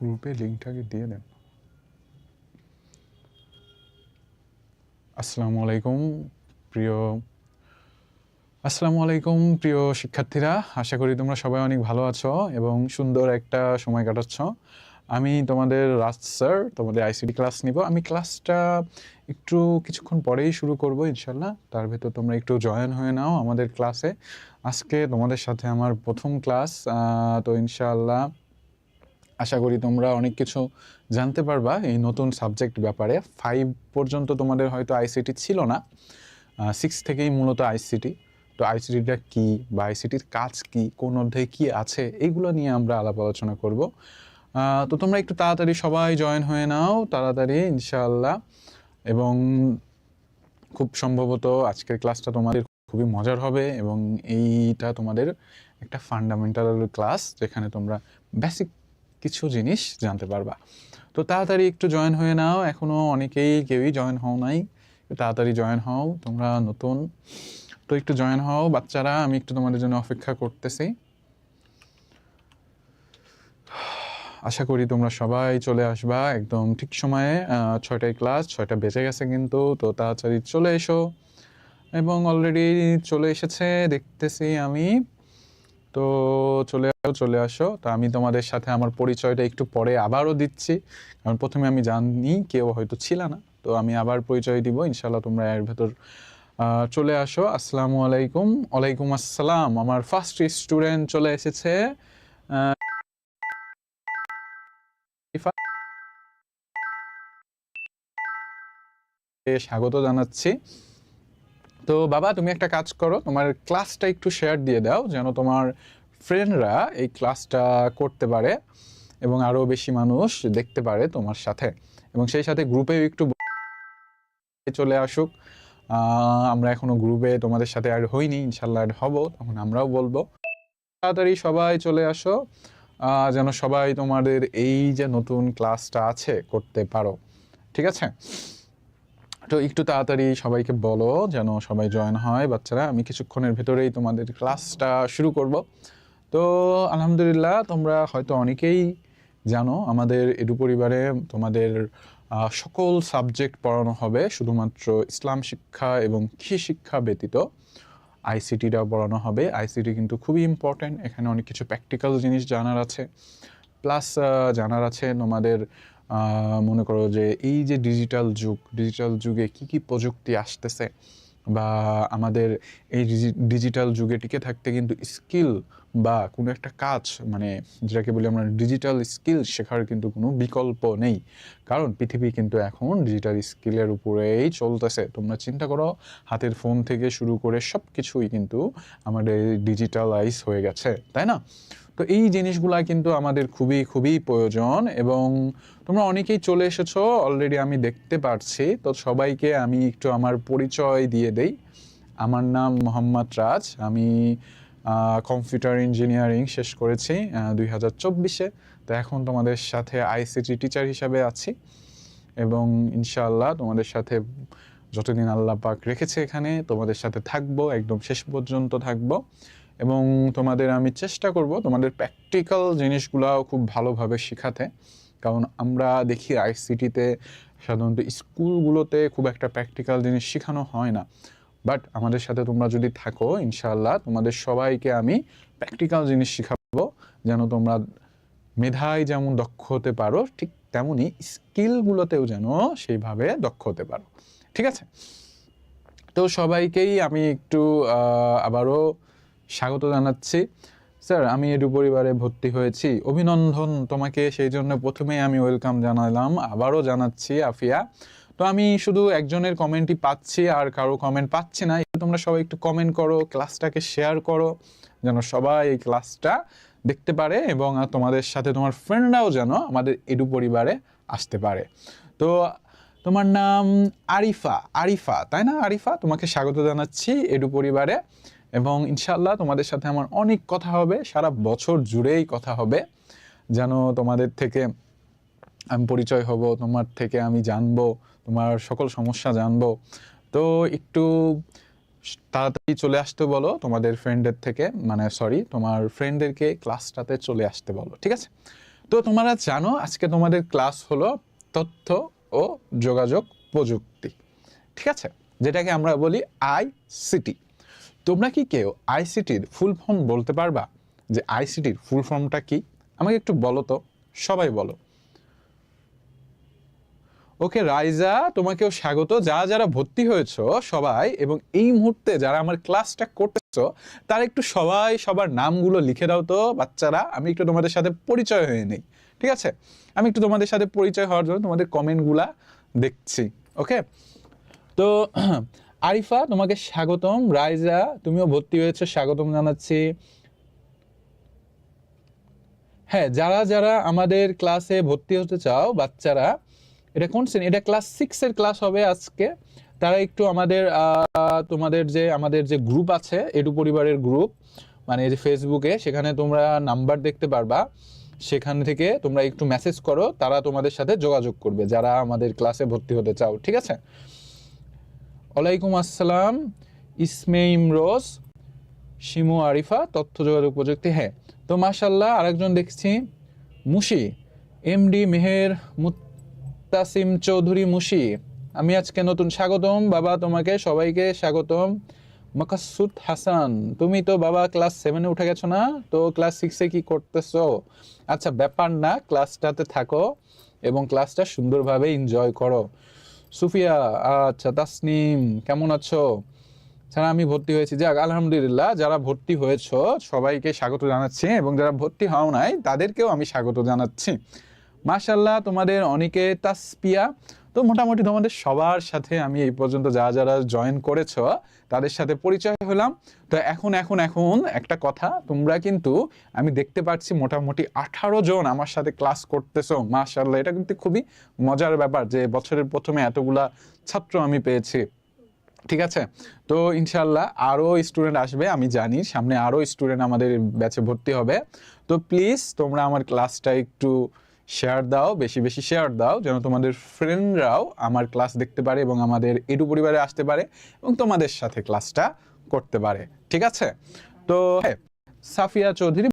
গ্রুপে লিঙ্কটাকে দিয়ে দেন। আসসালামু আলাইকুম প্রিয়, আসসালামু আলাইকুম প্রিয় শিক্ষার্থীরা, আশা করি তোমরা সবাই অনেক ভালো আছো এবং সুন্দর একটা সময় কাটাচ্ছ। আমি তোমাদের রাজ স্যার, তোমাদের আইসিডি ক্লাস নিব। আমি ক্লাসটা একটু কিছুক্ষণ পরেই শুরু করব ইনশাল্লাহ তার ভেতর তোমরা একটু জয়েন হয়ে নাও আমাদের ক্লাসে আজকে তোমাদের সাথে আমার প্রথম ক্লাস তো ইনশাআল্লাহ আশা করি তোমরা অনেক কিছু জানতে পারবা এই নতুন সাবজেক্ট ব্যাপারে। ফাইভ পর্যন্ত তোমাদের হয়তো আইসিটি ছিল না। সিক্স থেকেই মূলত আইসিটি তো আইসিটিটা কী বা আইসিটির কাজ কী, কোন অধ্যায়ে কী আছে এইগুলো নিয়ে আমরা আলাপ আলোচনা করব। তো তোমরা একটু তাড়াতাড়ি সবাই জয়েন হয়ে নাও, তাড়াতাড়ি, ইনশাআল্লাহ। এবং খুব সম্ভবত আজকের ক্লাসটা তোমাদের খুবই মজার হবে এবং এইটা তোমাদের একটা ফান্ডামেন্টাল ক্লাস যেখানে তোমরা বেসিক কিছু জিনিস জানতে পারবা। তো তাড়াতাড়ি একটু জয়েন হয়ে নাও এখনও অনেকেই কেউই জয়েন হও নাই। তাড়াতাড়ি জয়েন হও, তোমরা নতুন। তো একটু জয়েন হও, বাচ্চারা, আমি একটু তোমাদের জন্য অপেক্ষা করতেছি। আশা করি তোমরা সবাই চলে আসবা একদম ঠিক সময়ে ছয়টায় ক্লাস ছয়টা বেজে গেছে কিন্তু, তো তাড়াতাড়ি চলে এসো। এবং অলরেডি চলে এসেছে, দেখতেছি আমি। তো চলে আসো চলে আসো। তো আমি তোমাদের সাথে আমার পরিচয়টা একটু পরে আবারও দিচ্ছি। কারণ প্রথমে আমি জানি কেউ হয়তো ছিল না। তো আমি আবার পরিচয় দিব ইনশাল্লাহ তোমরা এর ভেতর চলে আসো। আসসালামু আলাইকুম। ওয়ালাইকুম আসসালাম। আমার ফার্স্ট স্টুডেন্ট চলে এসেছে স্বাগত জানাচ্ছি। তো বাবা, তুমি একটা কাজ করো, তোমার ক্লাসটা একটু শেয়ার দিয়ে দাও, যেন তোমার ফ্রেন্ডরা এই ক্লাসটা করতে পারে এবং আরও বেশি মানুষ দেখতে পারে তোমার সাথে। এবং সেই সাথে গ্রুপেও একটু চলে আসুক। আমরা এখনও গ্রুপে তোমাদের সাথে অ্যাড হইনি ইনশাল্লাহ অ্যাড হব, তখন আমরাও বলব। তাড়াতাড়ি সবাই চলে আসো যেন সবাই তোমাদের এই যে নতুন ক্লাসটা আছে, করতে পারো। ঠিক আছে? তো একটু তাড়াতাড়ি সবাইকে বলো যেন সবাই জয়েন হয়, বাচ্চারা। আমি কিছুক্ষণের ভেতরেই তোমাদের ক্লাসটা শুরু করব। তো আলহামদুলিল্লাহ, তোমরা হয়তো অনেকেই জানো, আমাদের এডু পরিবারে তোমাদের সকল সাবজেক্ট পড়ানো হবে, শুধুমাত্র ইসলাম শিক্ষা এবং কৃষি শিক্ষা ব্যতীত। আইসিটিটাও পড়ানো হবে। আইসিটি কিন্তু খুবই ইম্পর্ট্যান্ট এখানে অনেক কিছু প্র্যাকটিক্যাল জিনিস জানার আছে। প্লাস জানার আছে তোমাদের মনে করো যে এই যে ডিজিটাল যুগ ডিজিটাল যুগে কি কি প্রযুক্তি আসতেছে বা আমাদের এই ডিজিটাল যুগে টিকে থাকতে কিন্তু স্কিল বা কোনো একটা কাজ মানে যেটাকে বলি আমরা ডিজিটাল স্কিল শেখার কিন্তু কোনো বিকল্প নেই। কারণ পৃথিবী কিন্তু এখন ডিজিটাল স্কিলের উপরেই চলতেছে। তোমরা চিন্তা করো, হাতের ফোন থেকে শুরু করে সব কিছুই কিন্তু আমাদের ডিজিটালাইজ হয়ে গেছে, তাই না? তো এই জিনিসগুলা কিন্তু আমাদের খুবই খুবই প্রয়োজন এবং তোমরা অনেকেই চলে এসেছ অলরেডি আমি দেখতে পারছি। তো সবাইকে আমি একটু আমার পরিচয় দিয়ে দেই। আমার নাম মোহাম্মদ রাজ। আমি কম্পিউটার ইঞ্জিনিয়ারিং শেষ করেছি দুই হাজার চব্বিশে। তো এখন তোমাদের সাথে আইসিটি টিচার হিসাবে আছি এবং ইনশাআল্লাহ তোমাদের সাথে যতদিন আল্লাহ পাক রেখেছে এখানে, তোমাদের সাথে থাকব, একদম শেষ পর্যন্ত থাকব। এবং তোমাদের আমি চেষ্টা করব তোমাদের প্র্যাকটিক্যাল জিনিসগুলাও খুব ভালোভাবে শেখাতে। কারণ আমরা দেখি আইসিটিতে সাধারণত স্কুলগুলোতে খুব একটা প্র্যাকটিক্যাল জিনিস শেখানো হয় না। বাট আমাদের সাথে তোমরা যদি থাকো ইনশাল্লাহ তোমাদের সবাইকে আমি প্র্যাকটিক্যাল জিনিস শেখাবো, যেন তোমরা মেধায় যেমন দক্ষ হতে পারো, ঠিক তেমনই স্কিলগুলোতেও যেন সেইভাবে দক্ষ হতে পারো। ঠিক আছে? তো সবাইকেই আমি একটু আবারও স্বাগত জানাচ্ছি। স্যার, আমি এডু পরিবারে ভর্তি হয়েছি। অভিনন্দন তোমাকে সেই জন্য প্রথমেই আমি ওয়েলকাম জানালাম, আবারও জানাচ্ছি আফিয়া। তো আমি শুধু একজনের কমেন্টই পাচ্ছি, আর কারও কমেন্ট পাচ্ছি না। তোমরা সবাই একটু কমেন্ট করো, ক্লাসটাকে শেয়ার করো, যেন সবাই এই ক্লাসটা দেখতে পারে এবং তোমাদের সাথে তোমার ফ্রেন্ডরাও যেন আমাদের এডু পরিবারে আসতে পারে। তো তোমার নাম আরিফা আরিফা, তাই না আরিফা? তোমাকে স্বাগত জানাচ্ছি এডু পরিবারে। এবং ইনশাল্লাহ তোমাদের সাথে আমার অনেক কথা হবে, সারা বছর জুড়েই কথা হবে। যেন তোমাদের থেকে আমি পরিচয় হব, তোমার থেকে আমি জানব, তোমার সকল সমস্যা জানব। তো একটু তাড়াতাড়ি চলে আসতে বলো তোমাদের ফ্রেন্ডের থেকে মানে সরি তোমার ফ্রেন্ডদেরকে ক্লাসটাতে চলে আসতে বলো, ঠিক আছে? তো তোমরা জানো আজকে তোমাদের ক্লাস হলো তথ্য ও যোগাযোগ প্রযুক্তি, ঠিক আছে? যেটাকে আমরা বলি আইসিটি তোমরা কি কেউ আইসিটির ফুল ফর্ম বলতে পারবা? যে আইসিটির ফুল ফর্মটা কি? আমাকে একটু বলো তো, সবাই বলো। ওকে রাইজা, তোমাকেও স্বাগত। যারা যারা ভর্তি হয়েছো সবাই, এবং এই মুহূর্তে যারা আমার ক্লাসটা করতেছো, তারা একটু সবাই সবার নামগুলো লিখে দাও তো, বাচ্চারা। আমি একটু তোমাদের সাথে পরিচয় হয়ে নেই, ঠিক আছে? আমি একটু তোমাদের সাথে পরিচয় হওয়ার জন্য তোমাদের কমেন্টগুলা দেখছি ওকে তো আরিফা, তোমাকে স্বাগতম। রাইজা, তুমিও ভর্তি হয়েছো, স্বাগতম জানাচ্ছি। হ্যাঁ যারা যারা আমাদের ক্লাসে ভর্তি হতে চাও, বাচ্চারা, এটা কোন শ্রেণি? এটা ক্লাস সিক্সের ক্লাস হবে আজকে। তারা একটু আমাদের তোমাদের যে, আমাদের যে গ্রুপ আছে, এটু পরিবারের গ্রুপ মানে যে ফেসবুকে সেখানে তোমরা নাম্বার দেখতে পারবা। সেখান থেকে তোমরা একটু মেসেজ করো, তারা তোমাদের সাথে যোগাযোগ করবে, যারা আমাদের ক্লাসে ভর্তি হতে চাও, ঠিক আছে? ওয়ালাইকুম আসসালাম, ইসমে ইমরোজ, শিমু আরিফা তথ্য যোগাযোগ প্রযুক্তি হ্যাঁ। তো মাশাল্লাহ আরেকজন দেখছি, মুশি, এমডি মেহের মুত্তাসিম চৌধুরী মুশি। আমি আজকে নতুন স্বাগতম, বাবা তোমাকে সবাইকে স্বাগতম। মকাসুদ হাসান, তুমি তো বাবা ক্লাস সেভেনে উঠে গেছো না? তো ক্লাস সিক্সে কি করতেছো? আচ্ছা ব্যাপার না, ক্লাসটাতে থাকো এবং ক্লাসটা সুন্দরভাবে এনজয় করো। সুফিয়া আচ্ছা তাসনিম, কেমন আছো? ছাড়া আমি ভর্তি হয়েছি। যাক, আলহামদুলিল্লাহ, যারা ভর্তি হয়েছ, সবাইকে স্বাগত জানাচ্ছি এবং যারা ভর্তি হও নাই, তাদেরকেও আমি স্বাগত জানাচ্ছি। মাশাল্লাহ তোমাদের অনেকে তাসপিয়া তো মোটামুটি তোমাদের সবার সাথে আমি এই পর্যন্ত যারা যারা জয়েন করেছ, তাদের সাথে পরিচয় হলাম। তো এখন এখন এখন একটা কথা, তোমরা কিন্তু, আমি দেখতে পাচ্ছি মোটামুটি আঠারো জন আমার সাথে ক্লাস করতেছো। মাশাল্লাহ এটা কিন্তু খুবই মজার ব্যাপার যে বছরের প্রথমে এতগুলা ছাত্র আমি পেয়েছি। ঠিক আছে? তো ইনশাল্লাহ আরও স্টুডেন্ট আসবে, আমি জানি, সামনে আরও স্টুডেন্ট আমাদের ব্যাচে ভর্তি হবে। তো প্লিজ তোমরা আমার ক্লাসটা একটু শেয়ার দাও, বেশি বেশি শেয়ার দাও, যেন তোমাদের ফ্রেন্ডরাও আমার ক্লাস দেখতে পারে এবং আমাদের এটু পরিবারে আসতে পারে এবং তোমাদের সাথে ক্লাসটা করতে পারে। ঠিক আছে? তো হ্যাঁ সাফিয়া চৌধুরী